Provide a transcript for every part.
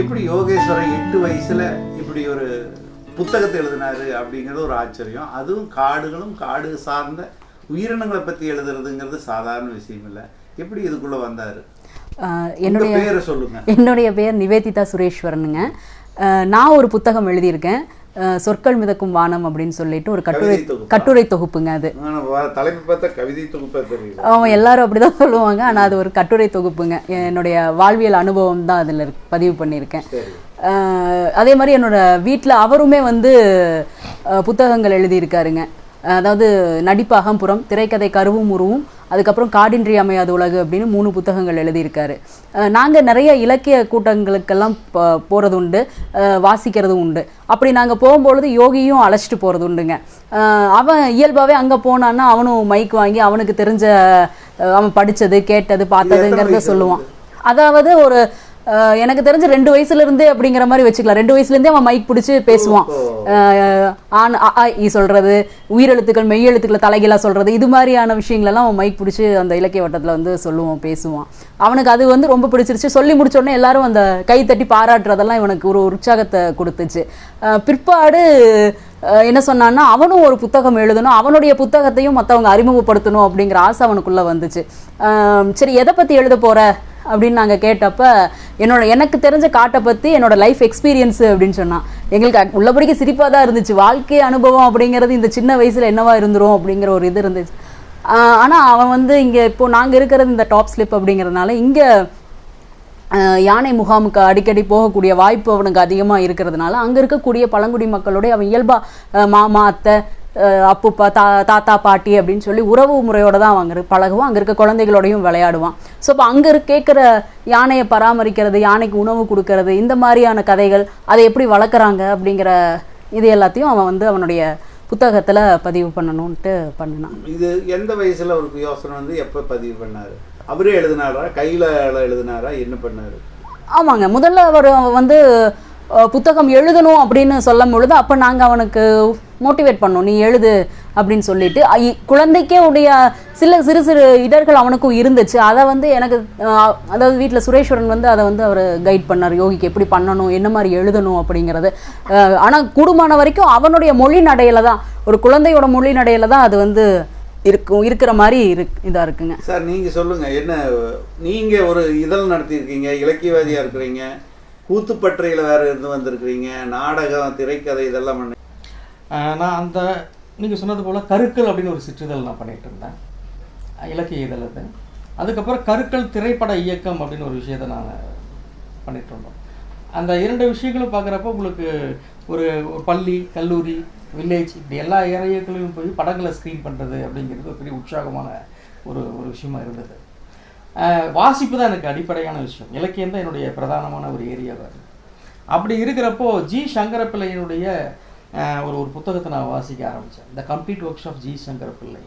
எப்படி யோகேஸ்வரர் எட்டு வயசுல இப்படி ஒரு புத்தகத்தை எழுதினாரு அப்படிங்கிறது ஒரு ஆச்சரியம். அதுவும் காடுகளும் காடு சார்ந்த உயிரினங்களை பத்தி எழுதுறதுங்கிறது சாதாரண விஷயம் இல்லை. எப்படி இதுக்குள்ள வந்தாரு? என்னுடைய பேரை சொல்லுங்க. என்னுடைய பெயர் நிவேதிதா சுரேஸ்வரனுங்க. நான் ஒரு புத்தகம் எழுதியிருக்கேன். சொற்கள் மிதக்கும் வானம் அப்படின்னு சொல்லிட்டு ஒரு கட்டுரை? கட்டுரை தொகுப்புங்க அது. தலைப்பு பார்த்தா கவிதை தொகுப்பா அவங்க எல்லாரும் அப்படிதான் சொல்லுவாங்க. ஆனா அது ஒரு கட்டுரை தொகுப்புங்க. என்னுடைய வாழ்வியல் அனுபவம் தான் அதில் பதிவு பண்ணியிருக்கேன். அதே மாதிரி என்னோட வீட்டில் அவருமே வந்து புத்தகங்கள் எழுதியிருக்காருங்க. அதாவது நடிப்பு அகம்புறம் திரைக்கதை கருவும் உருவும் அதுக்கப்புறம் காடின்றி அமையாது உலகு அப்படின்னு மூணு புத்தகங்கள் எழுதியிருக்காரு. ஆஹ் நாங்க நிறைய இலக்கிய கூட்டங்களுக்கெல்லாம் ப- போறது உண்டு வாசிக்கிறதும் உண்டு. அப்படி நாங்க போகும்பொழுது யோகியும் அழைச்சிட்டு போறது உண்டுங்க அவன் இயல்பாவே அங்க போனான்னா அவனும் மைக் வாங்கி அவனுக்கு தெரிஞ்ச அவன் படிச்சது கேட்டது பார்த்ததுங்கிறத சொல்லுவான். அதாவது ஒரு எனக்கு தெரிஞ்சு ரெண்டு வயசுல இருந்தே அப்படிங்கிற மாதிரி வச்சுக்கலாம். ரெண்டு வயசுல இருந்தே அவன் மைக் பிடிச்சு பேசுவான். ஆண் அ, இ சொல்றது உயிரெழுத்துக்கள் மெய்யெழுத்துக்களை தலைகீழா சொல்றது இது மாதிரியான விஷயங்களெல்லாம் அவன் மைக் பிடிச்சு அந்த இலக்கிய வட்டத்துல வந்து சொல்லுவான் பேசுவான். அவனுக்கு அது வந்து ரொம்ப பிடிச்சிருச்சு. சொல்லி முடிச்ச உடனே எல்லாரும் அந்த கை தட்டி பாராட்டுறதெல்லாம் இவனுக்கு ஒரு உற்சாகத்தை கொடுத்துச்சு. பிற்பாடு என்ன சொன்னான்னா அவனும் ஒரு புத்தகம் எழுதணும் அவனுடைய புத்தகத்தையும் மற்றவங்க அறிமுகப்படுத்தணும் அப்படிங்கிற ஆசை அவனுக்குள்ள வந்துச்சு. சரி எதை பத்தி எழுத போற? அப்படின்னு நாங்கள் கேட்டப்ப என்னோட எனக்கு தெரிஞ்ச காட்டை பற்றி என்னோட லைஃப் எக்ஸ்பீரியன்ஸு அப்படின்னு சொன்னான். எங்களுக்கு உள்ளபடிக்கு சிரிப்பாக தான் இருந்துச்சு. வாழ்க்கை அனுபவம் அப்படிங்கிறது இந்த சின்ன வயசில் என்னவா இருந்துரும் அப்படிங்கிற ஒரு இது இருந்துச்சு. ஆனால் அவன் வந்து இங்கே இப்போது நாங்கள் இருக்கிறது இந்த டாப் ஸ்லிப் அப்படிங்கிறதுனால இங்கே யானை முகாமுக்கு அடிக்கடி போகக்கூடிய வாய்ப்பு அவனுக்கு அதிகமாக இருக்கிறதுனால அங்கே இருக்கக்கூடிய பழங்குடி மக்களுடைய அவன் இயல்பாக மாமா அத்தை அப்புப்பா தா தாத்தா பாட்டி அப்படின்னு சொல்லி உறவு முறையோட தான் அவங்க பழகுவான். அங்கே இருக்க குழந்தைகளோடையும் விளையாடுவான். ஸோ இப்போ அங்கே இருக்க கேட்குற யானையை பராமரிக்கிறது யானைக்கு உணவு கொடுக்கறது இந்த மாதிரியான கதைகள் அதை எப்படி வளர்க்குறாங்க அப்படிங்கிற இது எல்லாத்தையும் அவன் வந்து அவனுடைய புத்தகத்தில் பதிவு பண்ணணுன்ட்டு பண்ணினான். இது எந்த வயசுல அவருக்கு யோசனை வந்து எப்ப பதிவு பண்ணாரு? அவரே எழுதினாரா? கையில எழுதினாரா? என்ன பண்ணாரு? ஆமாங்க. முதல்ல அவர் வந்து புத்தகம் எழுதணும் அப்படின்னு சொல்லும் பொழுது அப்போ நாங்கள் அவனுக்கு மோட்டிவேட் பண்ணும். நீ எழுது அப்படின்னு சொல்லிட்டு ஐ- குழந்தைக்கே உடைய சில சிறு சிறு இடர்கள் அவனுக்கும் இருந்துச்சு. அதை வந்து எனக்கு அதாவது வீட்டில் சுரேஸ்வரன் வந்து அதை வந்து அவர் கைட் பண்ணார். யோகிக்கு எப்படி பண்ணணும் என்ன மாதிரி எழுதணும் அப்படிங்கிறது. ஆனால் கூடுமான வரைக்கும் அவனுடைய மொழி நடையில தான் ஒரு குழந்தையோட மொழி நடையில தான் அது வந்து இருக்கும் இருக்கிற மாதிரி இருக் இதாக இருக்குங்க. சார் நீங்கள் சொல்லுங்கள் என்ன நீங்கள் ஒரு இதழ் நடத்தியிருக்கீங்க இலக்கியவாதியாக இருக்கிறீங்க கூத்துப்பற்றையில் வேறு இருந்து வந்திருக்கிறீங்க நாடகம் திரைக்கதை இதெல்லாம் பண்ணி நான் அந்த நீங்கள் சொன்னது போல் கருக்கள் அப்படின்னு ஒரு சிற்றிதழ் நான் பண்ணிகிட்டு இருந்தேன். இலக்கிய இதழ் அது. அதுக்கப்புறம் கருக்கள் திரைப்பட இயக்கம் அப்படின்னு ஒரு விஷயத்தை நான் பண்ணிகிட்டு இருந்தோம். அந்த இரண்டு விஷயங்களும் பார்க்குறப்ப உங்களுக்கு ஒரு பள்ளி கல்லூரி வில்லேஜ் இப்படி எல்லா ஏரியாக்களையும் போய் படங்களை ஸ்க்ரீன் பண்ணுறது அப்படிங்கிறது ஒரு பெரிய உற்சாகமான ஒரு ஒரு விஷயமா இருந்தது. வாசிப்பு தான் எனக்கு அடிப்படையான விஷயம். இலக்கியம் தான் என்னுடைய பிரதானமான ஒரு ஏரியாவாக இருக்குது அப்படி இருக்கிறப்போ ஜி. சங்கரப்பிள்ளையினுடைய ஒரு ஒரு புத்தகத்தை நான் வாசிக்க ஆரம்பித்தேன் the complete work of G Sankarapillai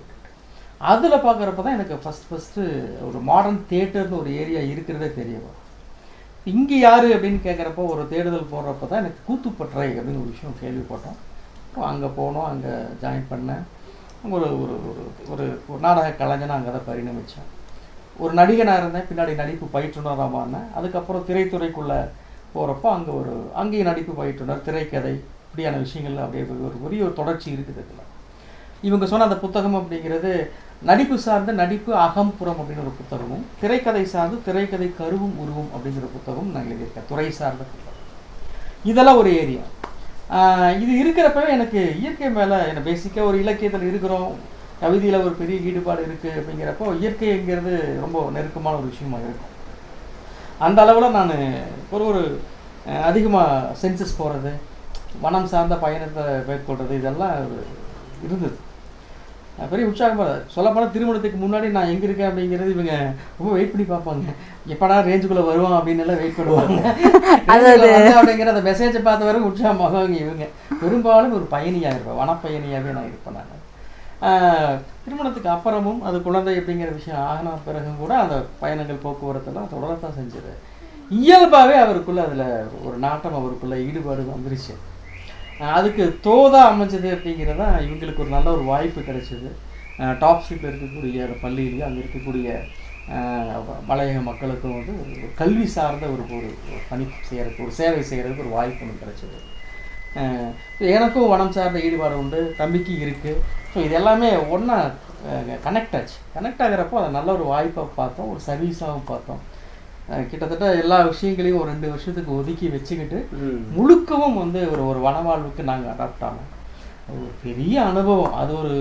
அதில் பார்க்குறப்ப தான் எனக்கு ஃபஸ்ட் ஃபஸ்ட்டு ஒரு மாடர்ன் தேட்டர்னு ஒரு ஏரியா இருக்கிறதே தெரிய வரும். இங்கே யார் அப்படின்னு கேட்குறப்போ ஒரு தேடுதல் போடுறப்ப தான் எனக்கு கூத்துப்பற்றை அப்படின்னு ஒரு விஷயம் கேள்விப்பட்டோம். அங்கே போனோம் அங்கே ஜாயின் பண்ணேன். ஒரு ஒரு ஒரு ஒரு ஒரு நாடக கலைஞனை அங்கே தான் பரிணமித்தேன் ஒரு நடிகனாக இருந்தேன் பின்னாடி நடிப்பு பயிற்றுனராக மாறினேன். அதுக்கப்புறம் திரைத்துறைக்குள்ளே போகிறப்போ அங்கே ஒரு அங்கேயும் நடிப்பு பயிற்றுனர் திரைக்கதை இப்படியான விஷயங்கள் அப்படியே ஒரு- பெரிய ஒரு தொடர்ச்சி இருக்குது அதில். இவங்க சொன்ன அந்த புத்தகம் அப்படிங்கிறது நடிப்பு சார்ந்த நடிப்பு அகம்புறம் அப்படின்னு ஒரு புத்தகமும் திரைக்கதை சார்ந்து திரைக்கதை கருவும் உருவும் அப்படிங்கிற புத்தகம் நான் எழுதியிருக்கேன். துறை சார்ந்த புத்தகம். இதெல்லாம் ஒரு ஏரியா. இது இருக்கிறப்பவே எனக்கு இயற்கை மேலே என்ன பேசிக்காக ஒரு இலக்கியத்தில் இருக்கிறோம். கவிதையில் ஒரு பெரிய ஈடுபாடு இருக்குது அப்படிங்கிறப்போ இயற்கைங்கிறது ரொம்ப நெருக்கமான ஒரு விஷயமாக இருக்கும். அந்த அளவில் நான் ஒரு ஒரு அதிகமாக சென்சஸ் போகிறது வனம் சார்ந்த பயணத்தை மேற்கொள்கிறது இதெல்லாம் இருந்தது. பெரிய உற்சாகமாக சொல்லப்போனால் திருமணத்துக்கு முன்னாடி நான் எங்கே இருக்கேன் அப்படிங்கிறது இவங்க ரொம்ப வெயிட் பண்ணி பார்ப்பாங்க. எப்படா ரேஞ்சுக்குள்ளே வருவான் அப்படின்னு எல்லாம் வெயிட் பண்ணுவாங்க. அப்படிங்கிற அந்த மெசேஜை பார்த்த வரை உற்சாகமாகவங்க இவங்க. பெரும்பாலும் ஒரு பயணியாக இருப்பேன். வனப்பயணியாகவே நான் இருப்பேன் நான். திருமணத்துக்கு அப்புறமும் அது குழந்தை அப்படிங்கிற விஷயம் ஆகின பிறகும் கூட அந்த பயணங்கள் போக்குவரத்தெல்லாம் தொடரத்தான் செஞ்சது. இயல்பாகவே அவருக்குள்ள அதில் ஒரு நாட்டம் அவருக்குள்ள ஈடுபாடு வந்துருச்சு. அதுக்கு தோதா அமைஞ்சது அப்படிங்கிறது தான் இவங்களுக்கு ஒரு நல்ல ஒரு வாய்ப்பு கிடைச்சிது. டாப் ஸ்ட்ரீட்டில் இருக்கக்கூடிய பள்ளியிலேயே அங்கே இருக்கக்கூடிய மலையக மக்களுக்கும் வந்து ஒரு கல்வி சார்ந்த ஒரு ஒரு பணி செய்கிறதுக்கு ஒரு சேவை செய்கிறதுக்கு ஒரு வாய்ப்பு ஒன்று கிடைச்சிது. எனக்கும் வனம் சார்ந்த ஈடுபாடு உண்டு தம்பிக்கு இருக்குது ஸோ இது எல்லாமே ஒன்றா கனெக்ட் ஆச்சு. கனெக்ட் ஆகிறப்போ அதை நல்ல ஒரு வாய்ப்பை பார்த்தோம் ஒரு சர்வீஸாகவும் பார்த்தோம். கிட்டத்தட்ட எல்லா விஷயங்களையும் ஒரு ரெண்டு வருஷத்துக்கு ஒதுக்கி வச்சுக்கிட்டு. முழுக்கவும் வந்து ஒரு ஒரு வனவாழ்வுக்கு நாங்கள் அடாப்ட் ஆனோம். அது ஒரு பெரிய அனுபவம். அது ஒரு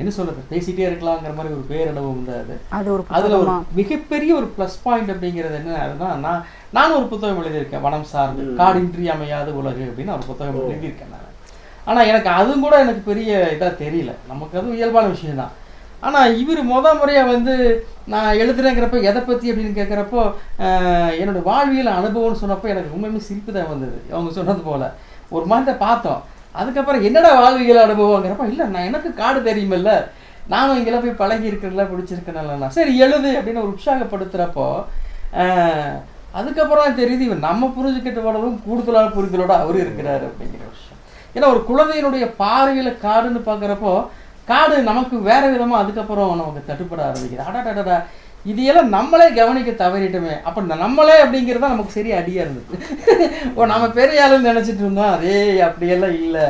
என்ன சொல்றது பேசிட்டே இருக்கலாங்கிற மாதிரி ஒரு பேர் அனுபவம் தான் அது. அது ஒரு அதுல ஒரு மிகப்பெரிய ஒரு ப்ளஸ் பாயிண்ட் அப்படிங்கிறது என்ன அதுதான் நான் நானும் ஒரு புத்தகம் எழுதியிருக்கேன் வனம் சார்ந்து. காடின்றி அமையாத உலகு அப்படின்னு ஒரு புத்தகம் எழுதியிருக்கேன் நான். ஆனா எனக்கு அதுவும் கூட எனக்கு பெரிய இதா தெரியல. நமக்கு அது இயல்பான விஷயம் ஆனால் இவர் முத முறையாக வந்து நான் எழுதுறேங்கிறப்ப எதை பற்றி அப்படின்னு கேட்குறப்போ என்னோட வாழ்வியல் அனுபவம்னு சொன்னப்போ எனக்கு உண்மையுமே சிரிப்பு தான் வந்தது. அவங்க சொன்னது போல். ஒரு மாதிரி பார்த்தோம். அதுக்கப்புறம் என்னடா வாழ்வியல் அனுபவங்கிறப்ப இல்லை நான் எனக்கு காடு தெரியுமில்ல. நானும் இங்கெல்லாம் போய் பழகி இருக்கிறதுல பிடிச்சிருக்கேன்லாம் சரி எழுது அப்படின்னு ஒரு உற்சாகப்படுத்துகிறப்போ அதுக்கப்புறம் தெரியுது இவர் நம்ம புரிஞ்சுக்கிட்ட வளரும் கூடுதலான புரிதலோட அவர் இருக்கிறாரு அப்படிங்கிற விஷயம். ஏன்னா ஒரு குழந்தையினுடைய பார்வையில் காடுன்னு பார்க்குறப்போ காடு நமக்கு வேற விதமாக அதுக்கப்புறம் நமக்கு தட்டுப்பட ஆரம்பிக்குது. அடடடடா இது எல்லாம் நம்மளே கவனிக்க தவறிட்டோமே. அப்போ இந்த நம்மளே அப்படிங்கிறது தான் நமக்கு சரியாக அடியாக இருந்தது. ஓ நம்ம பெரிய ஆளுன்னு நினச்சிட்டு இருந்தோம். அதே அப்படியெல்லாம் இல்லை.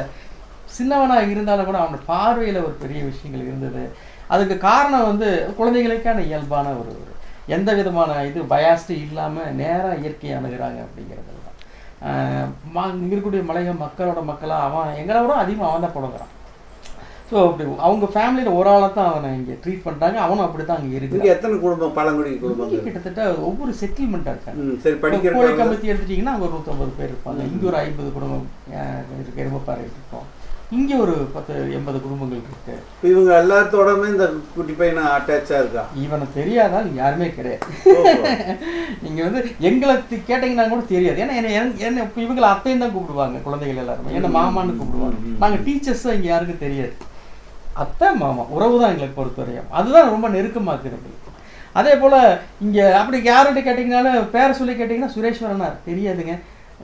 சின்னவனாக இருந்தாலும் கூட அவனோட பார்வையில் ஒரு பெரிய விஷயங்கள் இருந்தது. அதுக்கு காரணம் வந்து குழந்தைகளுக்கான இயல்பான ஒரு ஒரு எந்த விதமான இது பயாஸ்டு இல்லாமல் நேராக இயற்கையை அணுகிறாங்க அப்படிங்கிறது தான் ம- இருக்கக்கூடிய மலைகள் மக்களோட மக்களாக அவன் எங்களை விட அதிகமாக அவன் தான் பழகுறான் ஸோ அப்படி அவங்க ஃபேமிலியில் ஒரு ஆளை தான் அவனை இங்கே ட்ரீட் பண்றாங்க. அவனும் அப்படி தான் அங்கே இருக்கு எத்தனை குடும்பம்? பழங்குடி குடும்பங்கள்? கிட்டத்தட்ட ஒவ்வொரு செட்டில்மெண்ட்டாக இருக்காங்க. சரி படிக்கிற கோழி கமிட்டி எடுத்துட்டீங்கன்னா அங்கே ஒரு நூற்றம்பது பேர் இருப்பாங்க. இங்கே ஒரு ஐம்பது குடும்பம் இருக்கு எருமப்பாறை இருக்கோம். இங்கே ஒரு பத்து எண்பது குடும்பங்கள் இருக்கு. இவங்க எல்லாத்தோடமே இந்த குட்டி பையனை அட்டாச்சா இருக்கா? இவனை தெரியாதால் யாருமே கிடையாது. ஓஹோ. நீங்க வந்து எங்களை கேட்டீங்கன்னா கூட தெரியாது. ஏன்னா என்ன இப்ப இவங்களை அத்தையும் தான் கூப்பிடுவாங்க குழந்தைகள் எல்லாருமே. என்ன மாமான்னு கூப்பிடுவாங்க. நாங்க டீச்சர்ஸ் இங்க யாருக்கும் தெரியாது. அத்தை மாமா உறவு தான் எங்களுக்கு பொறுத்தவரையும். அதுதான் ரொம்ப நெருக்கமாக்குது எங்களுக்கு அதே போல இங்க அப்படி யார்கிட்ட கேட்டீங்கன்னாலும் பேரை சொல்லி கேட்டீங்கன்னா சுரேஸ்வரனா தெரியாதுங்க.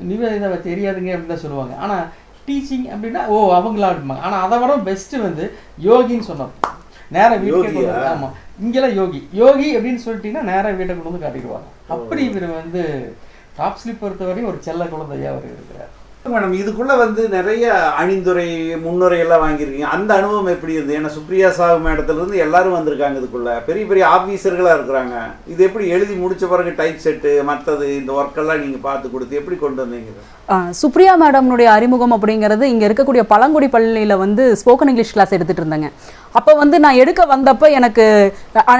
நிவேதிதாவை தெரியாதுங்க அப்படின்னு தான் சொல்லுவாங்க. ஆனா டீச்சிங் அப்படின்னா ஓ அவங்களா அப்படிம்பாங்க. ஆனா அதை விட பெஸ்ட் வந்து யோகின்னு சொன்னோம். நேரா வீட்டுக்கே கொண்டு வந்து- யோகியா? ஆமா. இங்கெல்லாம் யோகி. யோகி அப்படின்னு சொல்லிட்டீங்கன்னா நேரா வீட்டை கொண்டு வந்து காட்டிடுவாங்க. அப்படி இவர் வந்து டாப் ஸ்லிப் பொறுத்தவரையும் ஒரு செல்ல குழந்தையா அவர் இருக்கிறார். மேடம் இதுக்குள்ள வந்து நிறைய அணிந்துரை முன்னுரை எல்லாம் வாங்கியிருக்கீங்க. அந்த அனுபவம் எப்படி இருந்தது? ஏன்னா சுப்ரியா சாகு மேடத்துல இருந்து எல்லாரும் வந்திருக்காங்க இதுக்குள்ள. பெரிய பெரிய ஆபீசர்களா இருக்கிறாங்க. இது எப்படி எழுதி முடிச்ச பிறகு டைப் செட்டு மற்றது இந்த ஒர்க்கெல்லாம் நீங்க பார்த்து கொடுத்து எப்படி கொண்டு வந்தீங்க? சுப்ரியா மேடம்னுடைய அறிமுகம் அப்படிங்கிறது இங்கே இருக்கக்கூடிய பழங்குடி பள்ளியில் வந்து ஸ்போக்கன் இங்கிலீஷ் கிளாஸ் எடுத்துட்டு இருந்தாங்க. அப்போ வந்து நான் எடுக்க வந்தப்போ எனக்கு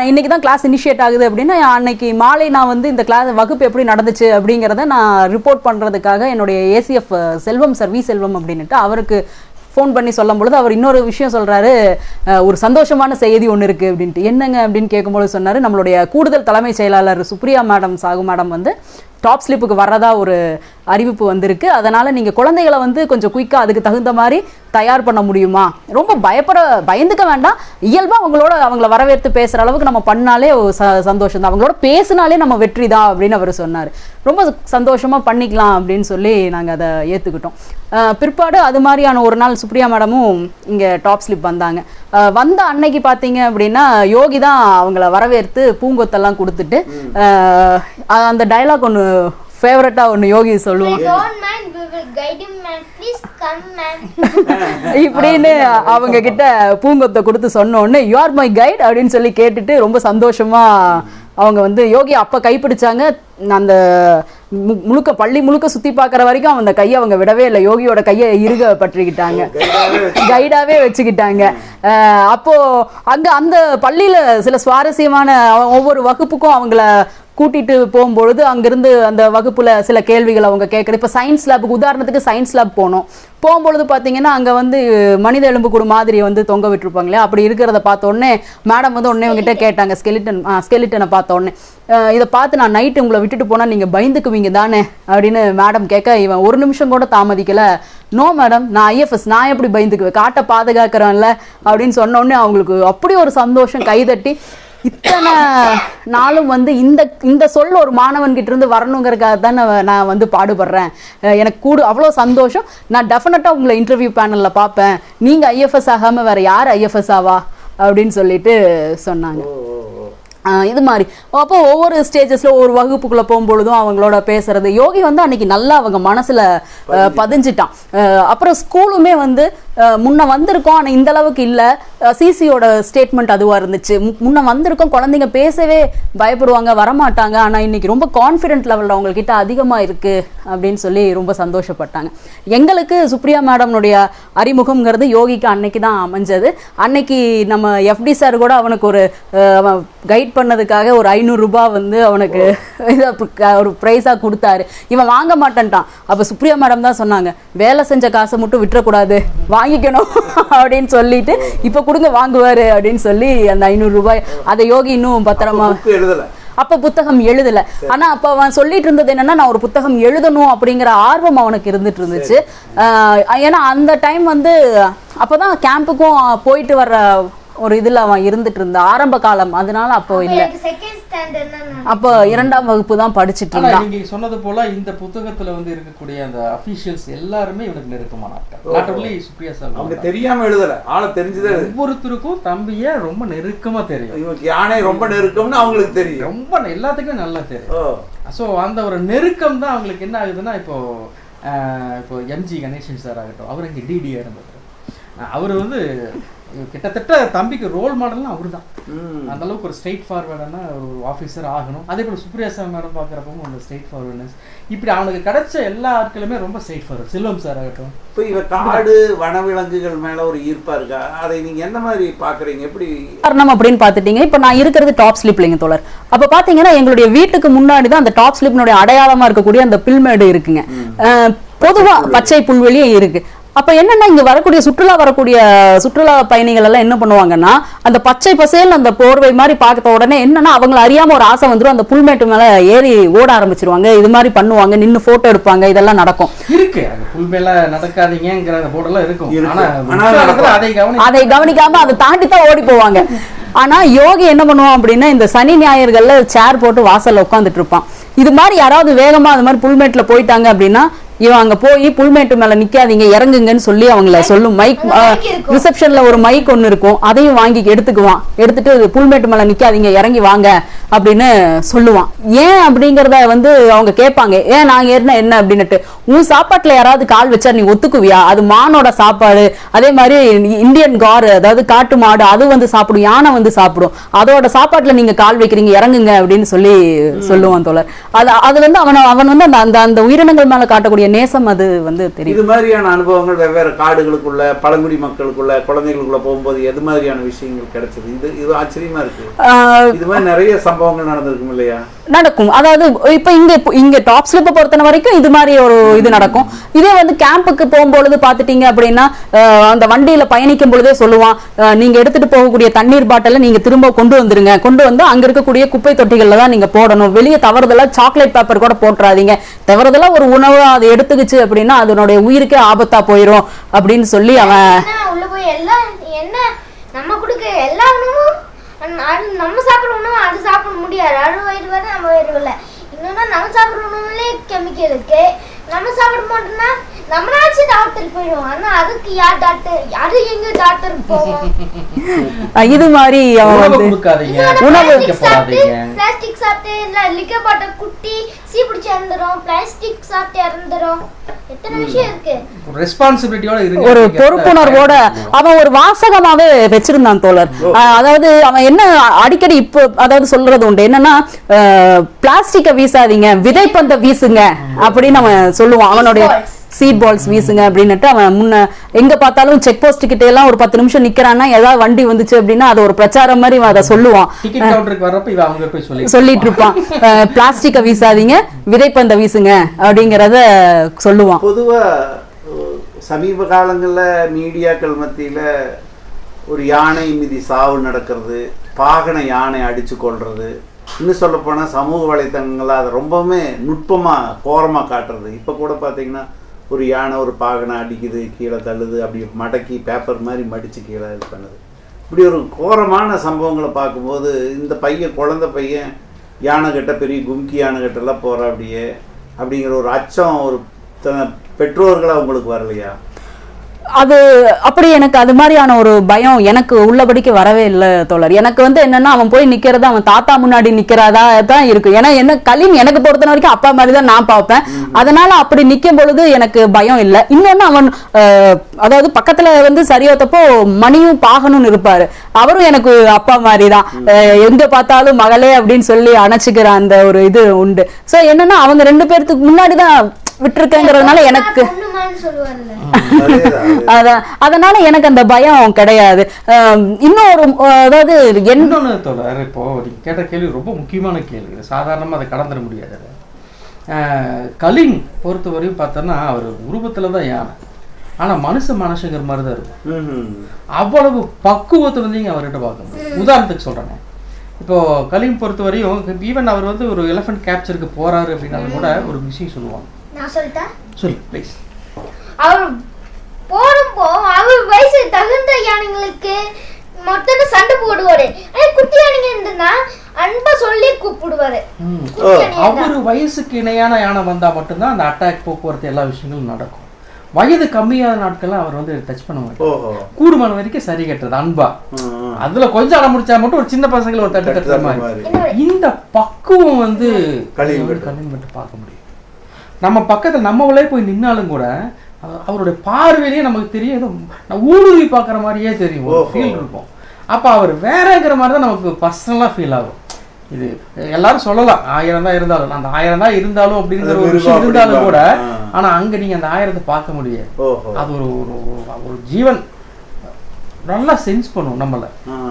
இன்னைக்கு தான் கிளாஸ் இனிஷியேட் ஆகுது அப்படின்னா அன்னைக்கு மாலை நான் வந்து இந்த கிளாஸ் வகுப்பு எப்படி நடந்துச்சு அப்படிங்கிறத நான் ரிப்போர்ட் பண்ணுறதுக்காக என்னுடைய ACF Selvam sir V Selvam அப்படின்ட்டு அவருக்கு ஃபோன் பண்ணி சொல்லும் பொழுது அவர் இன்னொரு விஷயம் சொல்கிறாரு ஒரு சந்தோஷமான செய்தி ஒன்று இருக்குது அப்படின்ட்டு. என்னங்க அப்படின்னு கேட்கும்போது சொன்னார் நம்மளுடைய கூடுதல் தலைமைச் செயலாளர் சுப்ரியா மேடம் சாகு மேடம் வந்து டாப் ஸ்லிப்புக்கு வர்றதா ஒரு அறிவிப்பு வந்திருக்கு. அதனால நீங்க குழந்தைகளை வந்து கொஞ்சம் குயிக்கா அதுக்கு தகுந்த மாதிரி தயார் பண்ண முடியுமா? ரொம்ப பயப்பட பயந்துக்க வேண்டாம். இயல்பா அவங்களோட அவங்கள வரவேற்று பேசுற அளவுக்கு நம்ம பண்ணாலே சந்தோஷம் தான் அவங்களோட பேசினாலே நம்ம வெற்றி தான் அப்படின்னு அவர் சொன்னார். ரொம்ப சந்தோஷமா பண்ணிக்கலாம் அப்படின்னு சொல்லி நாங்க அதை ஏத்துக்கிட்டோம். அஹ் பிற்பாடு அது மாதிரியான ஒரு நாள் சுப்ரியா மேடமும் இங்க டாப் ஸ்லிப் வந்தாங்க. வந்த அன்னைக்கு பார்த்தீங்க அப்படின்னா யோகி தான் அவங்கள வரவேற்று பூங்கொத்தெல்லாம் கொடுத்துட்டு அந்த டயலாக் ஒன்று ஃபேவரட்டாக ஒன்று யோகி சொல்லுவோம் Don't mind, we will guide him, man. Please come, man. இப்படின்னு அவங்க கிட்ட பூங்கொத்தை கொடுத்து சொன்ன உடனே யூ ஆர் மை கைட் அப்படின்னு சொல்லி கேட்டுட்டு ரொம்ப சந்தோஷமா அவங்க வந்து யோகி அப்ப கைப்பிடிச்சாங்க. அந்த முழுக்க பள்ளி முழுக்க சுத்தி பார்க்குற வரைக்கும் அந்த கையை அவங்க விடவே இல்லை. யோகியோட கையை இறுக பற்றிக்கிட்டாங்க. கைடாவே வச்சுக்கிட்டாங்க. அஹ் அப்போ அங்க அந்த பள்ளியில சில சுவாரஸ்யமான ஒவ்வொரு வகுப்புக்கும் அவங்கள கூட்டிட்டு போகும்பொழுது அங்கிருந்து அந்த வகுப்புல சில கேள்விகள் அவங்க கேட்குற இப்போ சயின்ஸ் லேபுக்கு உதாரணத்துக்கு சயின்ஸ் லேப் போனோம். போகும்பொழுது பார்த்தீங்கன்னா அங்க வந்து மனித எலும்புக்கூடு மாதிரி வந்து தொங்க விட்டுருப்பாங்களே அப்படி இருக்கிறத பார்த்த உடனே மேடம் வந்து உடனே உங்ககிட்ட கேட்டாங்க. ஸ்கெலிட்டன் ஸ்கெலிட்டனை பார்த்த உடனே அஹ் இதை பார்த்து நான் நைட்டு உங்களை விட்டுட்டு போனா நீங்க பயந்துக்குவீங்க தானே? அப்படின்னு மேடம் கேட்க இவன் ஒரு நிமிஷம் கூட தாமதிக்கல. நோ மேடம் நான் ஐஎஃப்எஸ் நான் எப்படி பயந்துக்குவேன்? காட்டை பாதுகாக்கிறேன்ல? அப்படின்னு சொன்ன உடனே அவங்களுக்கு அப்படி ஒரு சந்தோஷம் கைதட்டி இத்தனை நாளும் வந்து இந்த இந்த சொல் ஒரு மாணவன் கிட்ட இருந்து வரணுங்கிறதுக்காக தான் நான் வந்து பாடுபடுறேன். எனக்கு கூடு அவ்வளோ சந்தோஷம். நான் டெஃபினட்டாக உங்களை இன்டர்வியூ பேனலில் பார்ப்பேன். நீங்கள் ஐஎஃப்எஸ் ஆகாமல் வேற யார் ஐஎஃப்எஸ் ஆவா? அப்படின்னு சொல்லிட்டு சொன்னாங்க. இது மாதிரி. அப்போ ஒவ்வொரு ஸ்டேஜஸ்ல ஒவ்வொரு வகுப்புக்குள்ள போகும்பொழுதும் அவங்களோட பேசுறது. யோகி வந்து அன்னைக்கு நல்லா அவங்க மனசுல பதிஞ்சிட்டான். அப்புறம் ஸ்கூலுமே வந்து முன்ன வந்திருக்கோம் ஆனா இந்த அளவுக்கு இல்ல. சிசியோட ஸ்டேட்மெண்ட் அதுவா இருந்துச்சு. மு- முன்ன வந்திருக்கோம் குழந்தைங்க பேசவே பயப்படுவாங்க வரமாட்டாங்க ஆனா இன்னைக்கு ரொம்ப கான்ஃபிடென்ட் லெவல் அவங்க கிட்ட அதிகமா இருக்கு அப்படின்னு சொல்லி ரொம்ப சந்தோஷப்பட்டாங்க. எங்களுக்கு சுப்ரியா மேடம்னுடைய அறிமுகம்ங்கிறது யோகிக்கு அன்னைக்கு தான் அமைஞ்சது. அன்னைக்கு நம்ம எஃப்டி சார் கூட அவனுக்கு ஒரு கைட் பண்ணதுக்காக ஒரு ஐநூறு ரூபாய் வந்து அவனுக்கு ஒரு ப்ரைஸாக கொடுத்தாரு. இவன் வாங்க மாட்டேன்ட்டான். அப்போ சுப்ரியா மேடம் தான் சொன்னாங்க வேலை செஞ்ச காசை மட்டும் விட்டுறக்கூடாது. வாங்கிக்கணும். அப்படின்னு சொல்லிட்டு இப்போ கொடுங்க வாங்குவாரு. அப்படின்னு சொல்லி அந்த ஐநூறு ரூபாய் அதை யோகி இன்னும் பத்திரமா எழுதல. அப்ப புத்தகம் எழுதல. ஆனா அப்ப அவன் சொல்லிட்டு இருந்தது என்னன்னா நான் ஒரு புத்தகம் எழுதணும் அப்படிங்கிற ஆர்வம் அவனுக்கு இருந்துட்டு இருந்துச்சு. ஏன்னா அந்த டைம் வந்து அப்பதான் கேம்புக்கும் போயிட்டு வர்ற ஒரு இதுல அவன் இருந்துட்டு இருந்தான். ஆரம்ப காலம். அதனால அப்போ இல்ல. அப்போ இரண்டாம் வகுப்பு தான் படிச்சிட்டு ஆனா இருந்தான். நீங்க சொன்னது போல இந்த புத்தகத்துல வந்து இருக்கக்கூடிய அந்த அபிஷியல்ஸ் எல்லாருமே இவனுக்கு நெருக்கமான ஆட்கள். நாட் ஒன்லி சுப்ரியா அவங்க சார் தெரியாம எழுதல. ஆளை தெரிஞ்சுதான் எழுது. ஒவ்வொருத்தருக்கும் தம்பிய ரொம்ப நெருக்கமா தெரியும். இவனுக்கு யானை ரொம்ப நெருக்கம்னு அவங்களுக்கு தெரியும். ரொம்ப எல்லாத்துக்குமே நல்லா தெரியும். ஸோ அந்த ஒரு நெருக்கம் தான் அவங்களுக்கு என்ன ஆகுதுன்னா இப்போ இப்போ எம்ஜி கணேசன் சார் ஆகட்டும் அவர் இங்கே டிடியாக இருந்தவர். அவர் வந்து கிட்டத்தட்ட தம்பிக்கு ரோல் மாடல்னா அவர் தான் ம். அந்த அளவுக்கு ஒரு ஸ்ட்ரெயிட் ஃபார்வர்டான ஒரு ஆஃபீஸர் ஆகணும். அதே போல் சுப்ரியா சார் மேடம் பார்க்குறப்பவும் அந்த ஸ்ட்ரெயிட் ஃபார்வர்ட்னஸ் இப்படி அவனுக்கு கிடைச்ச எல்லா ஆட்களுமே ரொம்ப ஸ்ட்ரெயிட் ஃபார்வர்ட் செல்வம் சார் ஆகட்டும். இப்போ இவ காடு வனவிலங்குகள் மேல ஒரு ஈர்ப்பா இருக்கா? அதை நீங்க எந்த மாதிரி பாக்குறீங்க? எப்படி? காரணம் அப்படின்னு பார்த்துட்டீங்க. இப்போ நான் இருக்கிறது டாப் ஸ்லிப்லிங்க தோழர். அப்போ பார்த்தீங்கன்னா எங்களுடைய வீட்டுக்கு முன்னாடி தான் அந்த டாப் ஸ்லிப்னுடைய அடையாளமா இருக்கக்கூடிய அந்த பில்மேடு இருக்குங்க. அஹ் பொதுவா பச்சை புல்வெளியே இருக்கு. அப்ப என்னன்னா இங்க வரக்கூடிய சுற்றுலா வரக்கூடிய சுற்றுலா பயணிகள் எல்லாம் என்ன பண்ணுவாங்கன்னா அந்த பச்சை பசேல் அந்த போர்வை மாதிரி பார்த்த உடனே என்னன்னா அவங்கள அறியாம ஒரு ஆசை வந்துரும். அந்த புல்மேட்டு மேல ஏறி ஓட ஆரம்பிச்சிருவாங்க. இது மாதிரி பண்ணுவாங்க. நின்னு போட்டோ எடுப்பாங்க. இதெல்லாம் நடக்கும். இருக்கு. அந்த புல் மேல நடக்காதீங்கிற போர்டெல்லாம் இருக்கும். அதை கவனிக்காம அதை தாண்டி தான் ஓடி போவாங்க. ஆனா யோகி என்ன பண்ணுவான் அப்படின்னா இந்த சனி ஞாயிறுகள்ல சேர் போட்டு வாசல்ல உட்காந்துட்டு இருப்பான். இது மாதிரி யாராவது வேகமா அது மாதிரி புல்மேட்ல போயிட்டாங்க அப்படின்னா இவன் அங்க போய் புல்மேட்டு மேல நிக்காதீங்க இறங்குங்கன்னு சொல்லி அவங்கள சொல்லும். மைக். ரிசப்ஷன்ல ஒரு மைக் ஒன்னு இருக்கும். அதையும் வாங்கி எடுத்துக்குவான். எடுத்துட்டு புல்மேட்டு மேல நிக்காதீங்க இறங்கி வாங்க அப்படின்னு சொல்லுவான். ஏன் அப்படிங்கறத வந்து அவங்க கேட்பாங்க. ஏன் நான் ஏறினா என்ன அப்படின்னுட்டு. உன் சாப்பாட்டுல யாராவது கால் வச்சா நீ ஒத்துக்குவியா? அது மானோட சாப்பாடு. அதே மாதிரி இந்தியன் கார் அதாவது காட்டு மாடு அது வந்து சாப்பிடும் யானை வந்து சாப்பிடும். அதோட சாப்பாட்டுல நீங்க கால் வைக்கிறீங்க இறங்குங்க அப்படின்னு சொல்லி சொல்லுவான் தோழர். அது அது வந்து அவன் அவன் வந்து அந்த அந்த அந்த உயிரினங்கள் மேல காட்டக்கூடிய நேசம் அது வந்து தெரியும். இது மாதிரியான அனுபவங்கள் வெவ்வேறு காடுகளுக்குள்ள பழங்குடி மக்களுக்குள்ள குழந்தைகளுக்குள்ள போகும்போது எது மாதிரியான விஷயங்கள் கிடைச்சது? இது இது ஆச்சரியமா இருக்கு. இது மாதிரி நிறைய சம்பவங்கள் நடந்திருக்கும் இல்லையா? நடக்கும். அதாவது இப்ப இங்க இங்க டாப் ஸ்லிப்பை பொறுத்தன வரைக்கும் இது மாதிரி ஒரு இது நடக்கும். இதே வந்து கேம்புக்கு போகும்பொழுது பாத்துட்டீங்க அப்படின்னா அந்த வண்டியில பயணிக்கும் பொழுதே சொல்லுவான் நீங்க எடுத்துட்டு போகக்கூடிய தண்ணீர் பாட்டில நீங்க திரும்ப கொண்டு வந்துருங்க. கொண்டு வந்து அங்க இருக்கக்கூடிய குப்பை தொட்டிகள்ல தான் நீங்க போடணும். வெளியே தவறுதலா சாக்லேட் பேப்பர் கூட போட்டுறாதீங்க. தவறுதலா ஒரு உணவு அதை எடுத்துக்கிச்சு அப்படின்னா அதனுடைய உயிருக்கே ஆபத்தா போயிரும் அப்படின்னு சொல்லி அவன் உள்ள போய் எல்லாம் என்ன? நம்ம கொடுக்க எல்லா உணவும் அந்~ நம்ம சாப்பிட்ற உணவு அது சாப்பிட முடியாது. அது வயிறு வரை நம்ம வயிறு இல்லை. இன்னொன்னா நம்ம சாப்பிட்ற உணவுலேயே கெமிக்கல் இருக்கு. நம்ம சாப்பிட மாட்டோம்னா நம்மளாச்சும் டாக்டர் போயிடுவோம். ஆனா அதுக்கு யார் டாக்டர் அது எங்க டாக்டர் போவோம்? இது மாதிரி உணவு கொடுக்காதீங்க. உணவு பிளாஸ்டிக் சாப்பிட்டு இல்ல லிக்கர் பாட்டில் குட்டி சீ பிடிச்சி இறந்துரும். பிளாஸ்டிக் சாப்பிட்டு இறந்துரும். எத்தனை விஷயம் இருக்கு? ரெஸ்பான்சிபிலிட்டியோட இருங்க. ஒரு பொறுப்புணர்வோட அவன் ஒரு வாசகமாவே வச்சிருந்தான் தோழர். அதாவது அவன் என்ன அடிக்கடி இப்போ அதாவது சொல்றது உண்டு. என்னன்னா பிளாஸ்டிக்க வீசாதீங்க விதைப்பந்த வீசுங்க அப்படின்னு அவன் சொல்லுவான். அவனுடைய. சீட் பால்ஸ் வீசுங்க அப்படின்னுட்டு அவன் முன்ன எங்க பார்த்தாலும் செக் போஸ்ட் கிட்ட எல்லாம் ஒரு பத்து நிமிஷம் நிக்கிறான்னா ஏதாவது வண்டி வந்துச்சு அப்படின்னா அது ஒரு பிரச்சாரம் மாதிரி அவன் அதை சொல்லுவான். டிக்கெட் கவுண்டருக்கு வர்றப்ப இவ அவங்க போய் சொல்லி சொல்லிட்டு இருப்பான். பிளாஸ்டிக்க வீசாதீங்க விதைப்பந்த வீசுங்க அப்படிங்கறத சொல்லுவான். பொதுவா சமீப காலங்கள்ல மீடியாக்கள் மத்தியில ஒரு யானை மீதி சாவு நடக்கிறது பாகன யானை அடிச்சு கொள்றது இன்னும் சொல்லப்போனால் சமூக வலைத்தளங்கள்ல அதை ரொம்பவுமே நுட்பமாக கோரமாக காட்டுறது. இப்போ கூட பார்த்தீங்கன்னா ஒரு யானை ஒரு பாகனை அடிக்குது கீழே தள்ளுது அப்படி மடக்கி பேப்பர் மாதிரி மடித்து கீழே இது பண்ணுது. இப்படி ஒரு கோரமான சம்பவங்களை பார்க்கும்போது இந்த பையன் குழந்தை பையன் யானை கிட்ட பெரிய கும்கி யானை கிட்டலாம் போகிற அப்படியே அப்படிங்கிற ஒரு அச்சம் ஒரு த- பெற்றோர்கள் அவங்களுக்கு வரலையா? அது அப்படி எனக்கு அது மாதிரியான ஒரு பயம் எனக்கு உள்ளபடிக்கு வரவே இல்லை தோழர். எனக்கு வந்து என்னன்னா அவன் போய் நிக்கிறது அவன் தாத்தா முன்னாடி நிக்கிறதா தான் இருக்கு. ஏன்னா என்ன கலீம் எனக்கு பொறுத்த வரைக்கும் அப்பா மாதிரி தான் நான் பார்ப்பேன். அதனால அப்படி நிக்கும் பொழுது எனக்கு பயம் இல்லை. இன்னொன்னு அவன் அதாவது பக்கத்துல வந்து சரியோத்தப்போ மணியும் பாகனும் இருப்பாரு. அவரும் எனக்கு அப்பா மாதிரி தான் எங்க பார்த்தாலும் மகளே அப்படின்னு சொல்லி அணைச்சிக்கிற அந்த ஒரு இது உண்டு. சோ என்னன்னா அவங்க ரெண்டு பேர்த்துக்கு முன்னாடி தான் விட்டுருக்கேங்கிறதுனால எனக்கு. அதான் அதனால எனக்கு அந்த பயம் கிடையாது. இன்னும் ஒரு அதாவது என் இன்னொன்று தோழர் இப்போ நீங்க கேட்ட கேள்வி ரொம்ப முக்கியமான கேள்வி. சாதாரணமாக அதை கடந்துட முடியாது கலிங் பொறுத்த வரையும் பார்த்தோன்னா அவர் உருவத்தில் தான் யானை. ஆனால் மனுஷ மனுஷங்கிற மாதிரி தான் இருக்கும். அவ்வளவு பக்குவத்தை வந்து இங்கே அவர்கிட்ட பார்க்க முடியும் உதாரணத்துக்கு சொல்கிறேன் இப்போ கலிங் பொறுத்த வரையும் ஈவன் அவர் வந்து ஒரு எலஃபென்ட் கேப்சருக்கு போறாரு அப்படின்னாலும் கூட ஒரு விஷயம் சொல்லுவாங்க. நான் சொல்லிட்டேன் சொல்லு ப்ளீஸ் அவர் போறப்போ அவர் வயசு தகுந்த யானைங்களுக்கு மொத்தம் சண்டை போடுவாரு. ஆனா குட்டி யானைங்க இருந்ததுன்னா அன்பா சொல்லி கூப்பிடுவாரு. அவர் வயசுக்கு இணையான யானை வந்தா மட்டும்தான் அந்த அட்டாக் போக்குவரத்து எல்லா விஷயங்களும் நடக்கும். வயது கம்மியான நாட்கள்லாம் அவர் வந்து டச் பண்ண மாட்டார் ஓஹோ கூடுமான வரைக்கும் சரி கட்டுறது அன்பா. அதுல கொஞ்சம் அடம் முடிச்சா மட்டும் ஒரு சின்ன பசங்களை ஒரு தட்டு தட்டுற மாதிரி. இந்த பக்குவம் வந்து. கலிங் பெட்டு பார்க்க முடியும். நம்ம பக்கத்துல நம்மளே போய் நின்னாலும் கூட அவ- அவருடைய பார்வையிலேயே நமக்கு தெரியும். ஏதோ நான் ஊடுருவி பார்க்குற மாதிரியே தெரியும். ஒரு. ஃபீல் இருக்கும். அப்ப அவர் வேறங்கிற மாதிரி தான் நமக்கு பர்சனலாக ஃபீல் ஆகும். இது எல்லாரும் சொல்லலாம். ஆயிரம் தான் இருந்தாலும். அந்த ஆயிரம் தான் இருந்தாலும் அப்படிங்கிற ஒரு விஷயம் இருந்தாலும் கூட. ஆனா அங்க நீங்க அந்த ஆயிரத்தை பார்க்க முடியாது. அது ஒரு ஒரு ஜீவன். நல்லா சென்ஸ் பண்ணும் நம்மள.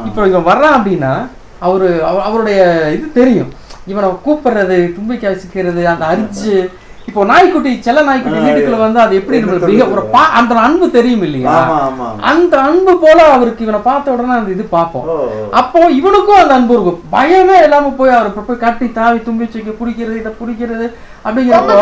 இப்போ இவன் வர்றான் அப்படின்னா அவரு அவ- அவருடைய இது தெரியும். இவனை கூப்பிடுறது தும்பிக்கை வச்சுக்கிறது அந்த அரிச்சு இப்போ நாய்க்குட்டி செல்ல நாய்க்குட்டி வீட்டுக்குள்ள வந்து அது எப்படி நம்மளுக்கு ஒரு? பா அந்த அன்பு தெரியும் இல்லையா? ஆமா ஆமா அந்த அன்பு போல அவருக்கு இவனை பார்த்த உடனே அந்த இது பார்ப்போம். அப்போ இவனுக்கும் அந்த அன்பு இருக்கும். பயமே இல்லாம போய் அவர் போய் கட்டி தாவி தும்பி வச்சுக்க பிடிக்கிறது இதை பிடிக்கிறது அப்படிங்கிறப்போ.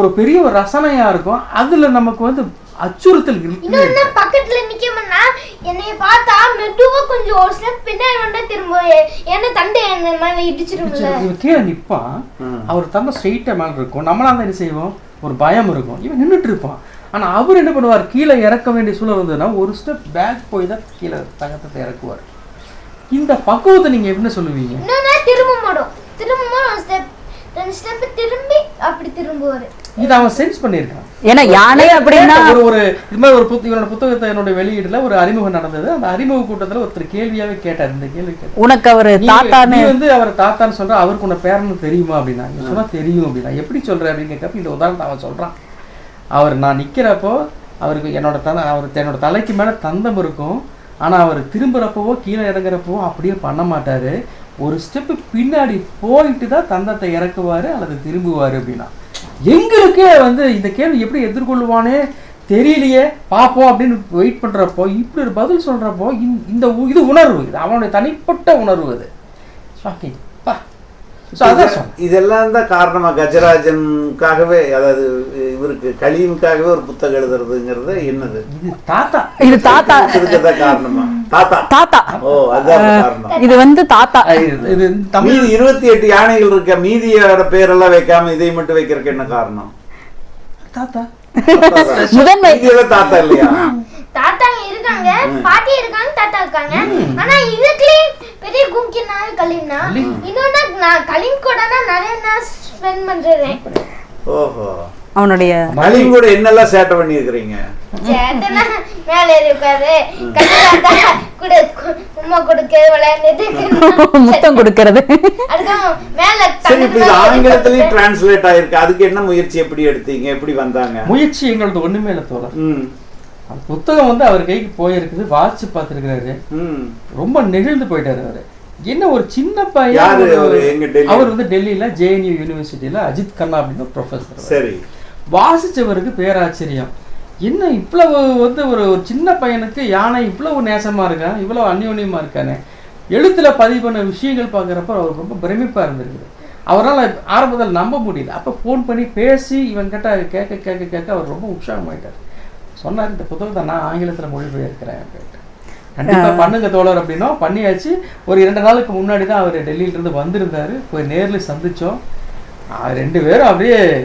ஒரு பெரிய ஒரு ரசனையா இருக்கும். அதுல நமக்கு வந்து அச்சுறுத்தல் இருக்கு. பக்கத்துல நிக்கணும்னா என்னைய பார்த்தா மெதுவா கொஞ்சம் ஒரு ஸ்டெப் பின்னாடி வந்தா திரும்ப என்ன தண்டை என்ன மேல இடிச்சிரும்ல. இவன் கீழே நிப்பான். அவர் தந்த ஸ்ட்ரெயிட்டா மேல இருக்கும். நம்மளா தான் என்ன செய்வோம்? ஒரு பயம் இருக்கும். இவன் நின்னுட்டு இருப்பான். ஆனா அவர் என்ன பண்ணுவார்? கீழே இறக்க வேண்டிய சூழல் வந்ததுன்னா ஒரு ஸ்டெப் பேக் போய் தான் கீழே தகத்தை இறக்குவார். இந்த பக்குவத்தை நீங்க என்ன சொல்லுவீங்க? திரும்ப மாட்டோம் திரும்ப ஒரு ஸ்டெப் திரும்பி அப்படி திரும்புவாரு. இதை அவன் சென்ஸ் பண்ணியிருக்கான். ஏன்னா யானை அப்படின்னா ஒரு ஒரு இது மாதிரி ஒரு புத்த இவனோட புத்தகத்தை என்னோட வெளியீடுல ஒரு அறிமுகம் நடந்தது. அந்த அறிமுக கூட்டத்துல ஒருத்தர் கேள்வியாவே கேட்டார். இந்த கேள்வி கேட்டார். உனக்கு அவரு தாத்தான்னு நீ வந்து அவர் தாத்தான்னு சொல்ற அவருக்கு உன்னை பேரன்னு தெரியுமா அப்படின்னா? சொன்னா தெரியும் அப்படின்னா. எப்படி சொல்ற அப்படின்னு கேட்டப்ப இந்த உதாரணத்தை அவன் சொல்றான். அவர் நான் நிக்கிறப்போ அவருக்கு என்னோட தந்த அவர் என்னோட தலைக்கு மேல தந்தம் இருக்கும். ஆனா அவர் திரும்புறப்பவோ கீழே இறங்குறப்பவோ அப்படியே பண்ண மாட்டாரு. ஒரு ஸ்டெப்பு பின்னாடி போயிட்டு தான் தந்தத்தை இறக்குவாரு அல்லது திரும்புவாரு அப்படின்னா. எங்களுக்கே வந்து இந்த கேள்வி எப்படி எதிர்கொள்வானே தெரியலையே பார்ப்போம் அப்படின்னு வெயிட் பண்றப்போ இப்படி ஒரு பதில் சொல்றப்போ இந்த- இது உணர்வு இது அவனுடைய தனிப்பட்ட உணர்வு அது. ஷாக்கிங் இதெல்லாம் தான் காரணமா கஜராஜனுக்காகவே அதாவது இவருக்கு கலியனுக்காகவே ஒரு புத்தகம் எழுதுறதுங்கிறது என்னது? இது தாத்தா. இது தாத்தா. இருக்கிறதா காரணமா? தாத்தா. தாத்தா. ஓ அதுதான் காரணம். இது வந்து தாத்தா. இது- தமிழ் இருபத்தி எட்டு யானைகள் இருக்க மீதியோட பேரெல்லாம் வைக்காம இதை மட்டும் வைக்கிறதுக்கு என்ன காரணம்? தாத்தா. முதன்மை. தாத்தா இல்லையா? தாத்தாங்க இருக்காங்க. பாட்டி இருக்காங்க தாத்தா இருக்காங்க. ஆனா இதுக்குலயும் பெரிய கும்கினா கலின்னா இன்னொன்னு நான் கலின் கூட நிறைய நேரம் ஸ்பெண்ட் பண்றேன் ஓஹோ. அவனுடைய கலிங் கூட என்னெல்லாம் சேட்டை பண்ணியிருக்கிறீங்க? முத்தம் கொடுக்கறது. ஆங்கிலத்திலயும் டிரான்ஸ்லேட் ஆயிருக்கு. அதுக்கு என்ன முயற்சி எப்படி எடுத்தீங்க? எப்படி வந்தாங்க? முயற்சி எங்களது ஒண்ணுமே இல்லை அந்த புத்தகம் வந்து அவர் கைக்கு போயிருக்குது வாட்சி பார்த்துருக்கிறாரு. ம். ரொம்ப நெகிழ்ந்து போயிட்டாரு அவரு. என்ன ஒரு சின்ன பையன் அவரு? எங்க டெல்லி? அவர் வந்து டெல்லியில ஜேஎன்யூ யூனிவர்சிட்டியில அஜித் கண்ணா அப்படின்னு ஒரு ப்ரொஃபஸர் சரி. வாசிச்சவருக்கு பேராச்சரியம். என்ன இவ்வளவு வந்து ஒரு ஒரு சின்ன பையனுக்கு யானை இவ்வளவு நேசமா இருக்கான் இவ்வளவு அந்யோன்யமா இருக்கானே. எழுத்துல பதிவு பண்ண விஷயங்கள் பார்க்குறப்ப அவர் ரொம்ப பிரமிப்பா இருந்திருக்குது. அவரால் ஆரம்பத்தில் நம்ப முடியல. அப்போ ஃபோன் பண்ணி பேசி இவன் கிட்ட கேட்க கேட்க கேட்க அவர் ரொம்ப உற்சாகமாயிட்டார். சொன்னார் இந்த புத்தகத்தை நான் ஆங்கிலத்தில் மொழிபெயர்க்கிறேன் அப்படின்ட்டு. கண்டிப்பா பண்ணுங்க தோழர் அப்படின்னா பண்ணியாச்சு. ஒரு இரண்டு நாளுக்கு முன்னாடி தான் அவர் டெல்லியில இருந்து வந்திருந்தாரு. போய் நேர்ல சந்திச்சோம். அது ரெண்டு பேரும் அப்படியே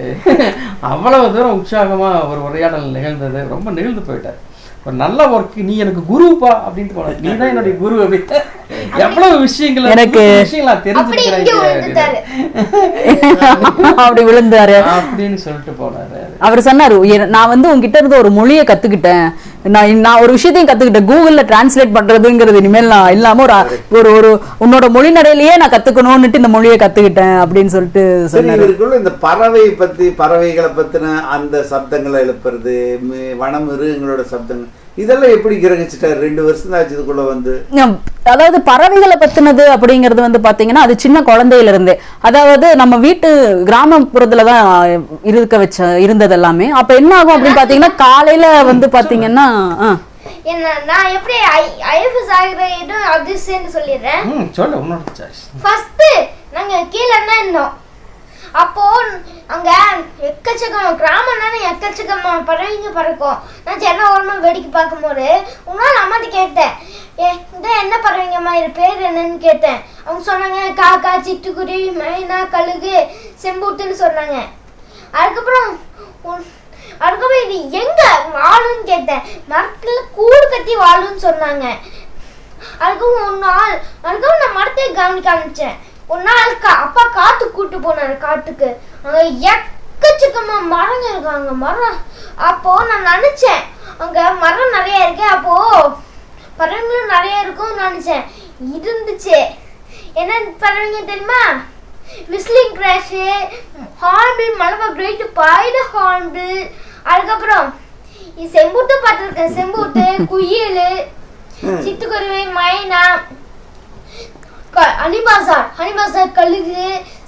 அவ்வளவு தூரம் உற்சாகமா ஒரு உரையாடல் நிகழ்ந்தது. ரொம்ப நிகழ்ந்து போயிட்டார். ஒரு நல்ல ஒர்க் நீ எனக்கு குருப்பா அப்படின்ட்டு போன நீ தான் என்னுடைய குரு அப்படின்னு. எவ்வளவு விஷயங்கள் எனக்கு- விஷயங்களா அப்படி இங்க விழுந்துட்டாரு. தெரிஞ்சுக்கிறேன் அப்படி விழுந்தாரு. அப்படின்னு சொல்லிட்டு போனாரு. அவர் சொன்னாரு "எ- நான் வந்து உங்ககிட்ட இருந்து ஒரு மொழியை கத்துக்கிட்டேன். நான் நான் ஒரு விஷயத்தையும் கத்துக்கிட்டேன். கூகுள்ல டிரான்ஸ்லேட் பண்றதுங்கிறது இனிமேல் நான் இல்லாம ஒரு ஒரு ஒரு உன்னோட மொழி நடையிலேயே நான் கத்துக்கணும்னுட்டு இந்த மொழியை கத்துக்கிட்டேன் அப்படின்னு சொல்லிட்டு இவருக்குள்ள இந்த பறவை பத்தி பறவைகளை பத்தின அந்த சப்தங்களை எழுப்புறது வனமிருகங்களோட சப்தங்கள் இதெல்லாம் எப்படி கிரகிச்சிட்டாரு? ரெண்டு வருஷம் ஆச்சு இதுக்குள்ள வந்து. அதாவது பறவைகளை பத்தினது அப்படிங்கிறது வந்து பாத்தீங்கன்னா அது சின்ன குழந்தையில இருந்தே அதாவது நம்ம வீட்டு கிராமப்புறத்துல தான் இருக்க வச்ச இருந்தது எல்லாமே அப்ப என்ன ஆகும் அப்படின்னு பாத்தீங்கன்னா காலையில வந்து பாத்தீங்கன்னா. என்ன நான் எப்படி ஐஎஃப்எஸ் ஆகிற இடம் அதிர்ஷ்டம்னு சொல்லிடுறேன். ம் சொல்லு உன்னோட சாய்ஸ் ஃபர்ஸ்ட் நாங்க கீழே தான் இருந்தோம். அப்போ அங்க எக்கச்சக்கம் கிராமம்னால எக்கச்சக்கமா பறவைங்க பறக்கும். நான் சென்னை ஓரமா வேடிக்கை பார்க்கும்போது உன்னால அம்மாட்ட கேட்டேன். ஏ இந்த என்ன பறவைங்கம்மா? இது பேர் என்னன்னு கேட்டேன். அவங்க சொன்னாங்க காக்கா சிட்டுக்குருவி மைனா கழுகு செம்பூட்டுன்னு சொன்னாங்க. அதுக்கப்புறம் உன்- அதுக்கப்புறம் இது எங்க வாழும்னு கேட்டேன். மரத்துல கூடு கட்டி வாழும்னு சொன்னாங்க. அதுக்கப்புறம் ஒரு நாள் அதுக்கப்புறம் நான் மரத்தை கவனிக்க ஆரம்பிச்சேன். ஒரு நாள் கா- அப்பா காத்து கூட்டு போனாரு காட்டுக்கு. அங்க எக்கச்சக்கமா மரங்க இருக்காங்க மரம். அப்போ நான் நினைச்சேன் அங்க மரம் நிறைய இருக்கு அப்போ பறவைங்களும் நிறைய இருக்கும்னு நினைச்சேன். இருந்துச்சு. என்ன பறவைங்க தெரியுமா? Whistling thrush hornbill Malabar great pied hornbill அதுக்கப்புறம் செம்பூட்டு பார்த்துருக்கேன் செம்பூட்டு குயில் சிட்டுக்குருவி மைனா ஹனிபாசார் ஹனிபாசார் கழுகு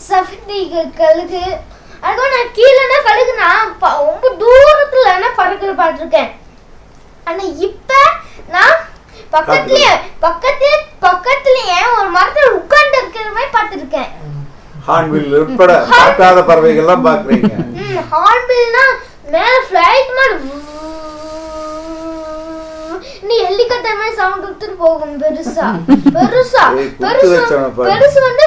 சஃபிட்டி கழுகு. அதுக்கப்புறம் நான் கீழேனா கழுகுனா ப- ரொம்ப தூரத்துல நான் பறக்கிற பார்த்துருக்கேன். ஆனா இப்ப நான் பக்கத்துலயே பக்கத்துலயே பக்கத்துலயே ஒரு மரத்துல உட்கார்ந்து இருக்கிற மாதிரி பார்த்துருக்கேன். ஹார்ன்பில் உட்பட பார்க்காத பறவைகள்லாம் பாக்குறீங்க ம் ஹார்ன்பில்னா மேல ஃப்ளைட் மாதிரி நீ ஹெலிகாப்டர் மாதிரி சவுண்ட் கொடுத்துட்டு போகும் பெருசா. பெருசா. பெருசா. பெருசு வந்து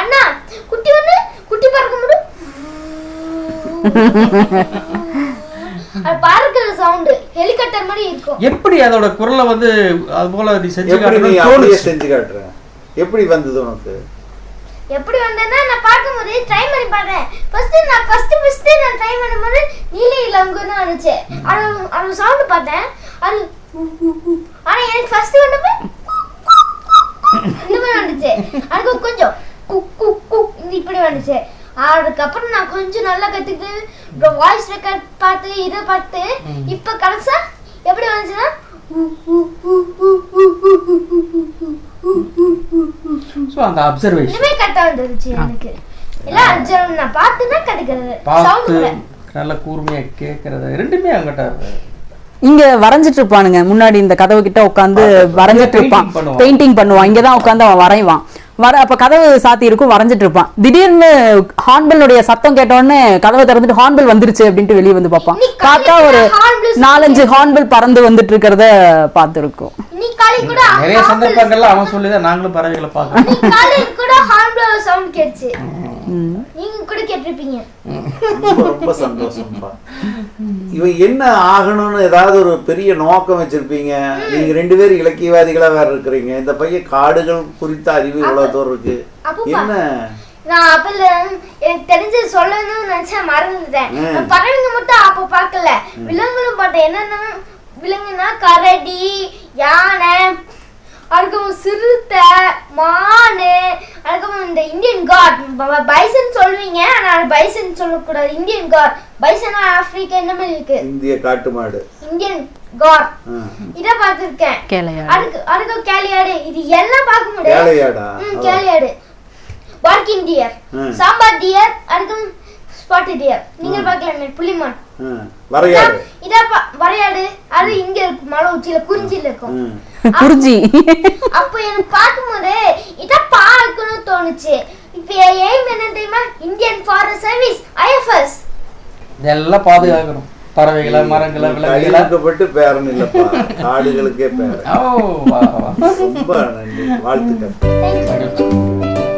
அண்ணா குட்டி வந்து குட்டி பறக்க முடியும் அது பறக்கிற சவுண்ட் ஹெலிகாப்டர் மாதிரி இருக்கும். எப்படி அதோட குரலை வந்து அது போல நீ செஞ்சு எப்படி நீ அப்படியே செஞ்சு காட்டுற? எப்படி வந்தது உனக்கு? எப்படி வந்தேன்னா நான் பார்க்கும்போது ட்ரை பண்ணி பார்த்தேன் ஃபர்ஸ்ட் நான் ஃபர்ஸ்ட் ஃபர்ஸ்ட் நான் ட்ரை பண்ணும்போது நீல இளங்குன்னு வந்துச்சு. அது அது சவுண்ட் பார்த்தேன். அது. ஆனா எனக்கு ஃபர்ஸ்ட் வந்தப்ப இந்த மாதிரி வந்துச்சு. அதுக்கு கொஞ்சம் கு கு கு இப்படி வந்துச்சு. அதுக்கப்புறம் நான் கொஞ்சம் நல்லா கற்றுக்கிட்டு வாய்ஸ் ரெக்கார்ட் பார்த்து இதை பார்த்து இப்போ கடைசா எப்படி வந்துச்சுன்னா ஸோ அந்த அப்சர்வேஷன் இதுவே வந்துருச்சு எனக்கு எல்லாம் அப்சர்வ் நான் பார்த்துன்னா இங்க வரைஞ்சிட்டு இருப்பானுங்க முன்னாடி இந்த கதவு கிட்ட உட்காந்து வரைஞ்சிட்டு இருப்பான் பெயிண்டிங் பண்ணுவான் இங்கதான் உட்காந்து அவன் வரைவான் வர அப்ப கதவு சாத்தி இருக்கும் வரைஞ்சிட்டு இருப்பான். திடீர்னு ஹார்ன்பில்லுடைய சத்தம் கேட்ட உடனே கதவை திறந்துட்டு ஹார்ன்பில் வந்துருச்சு அப்படின்ட்டு வெளியே வந்து பார்ப்பான். பார்த்தா ஒரு நாலஞ்சு ஹார்ன்பில் பறந்து வந்துட்டு இருக்கிறத பார்த்துருக்கோம். நிறைய சந்தர்ப்பங்கள்ல அவன் சொல்லிதான் நாங்களும் பறவைகளை பார்க்கணும் இன்னைக்கு காலையில கூட ஹார்ன் சவுண்ட் கேட்டுச்சு நீங்க கூட கேட்டிருப்பீங்க. ரொம்ப ரொம்ப சந்தோஷம்பா இவன் என்ன ஆகணும்னு ஏதாவது ஒரு பெரிய நோக்கம் வச்சிருப்பீங்க? நீங்க ரெண்டு பேரும் இலக்கியவாதிகளா வேற இருக்கிறீங்க. இந்த பையன் காடுகள் குறித்த அறிவு இவ்வளவு தூரம் இருக்கு. என்ன? நான் அப்பல எனக்கு தெரிஞ்சது சொல்லணும்னு நினைச்சேன் மறந்துட்டேன். பறவைங்க மட்டும் அப்ப பார்க்கல. விலங்குகளும் பார்த்தேன். என்னென்ன? விலங்குனா கரடி யானை அதுக்கப்புறம் சிறுத்தை மானு அதுக்கப்புறம் இந்த இந்தியன் காட் பைசன் சொல்லுவீங்க ஆனா பைசன் சொல்லக்கூடாது. இந்தியன் காட் பைசனா ஆப்பிரிக்கா இந்த மாதிரி இருக்கு? இந்திய காட்டு மாடு. Indian gaur. இத பார்த்திருக்கேன். அதுக்கு அதுக்கு கேலியாடு இது எல்லாம் பார்க்க முடியாது. வேலையாடா ம் கேலியாடு பார்க்கிங் டியர். சாம்பார் டியர் அதுக்கு ஸ்பாட் டியர் நீங்க பார்க்கலாமே புலிமான். ஆ. வரையாடு. இதா பா- வரையாடு. அது இங்க இருக்கு மலை உச்சியில குறிஞ்சில இருக்கும். குருஜி அப்போ எனக்கு பார்க்கும்போது இத பார்க்கணும்னு தோணுச்சு. இப்ப எய்ம் என்ன தெரியுமா? இந்தியன் ஃபாரஸ்ட் சர்வீஸ் ஐஎஃப்எஸ் இதெல்லாம் பாதுகாக்கணும். பறவைகளை மரங்களை விலங்குகளை. பேரன் இல்லப்பா. காடுகளுக்கே பேரன். ஓ வா வா ரொம்ப நன்றி. வாழ்த்துக்கள். தேங்க்யூ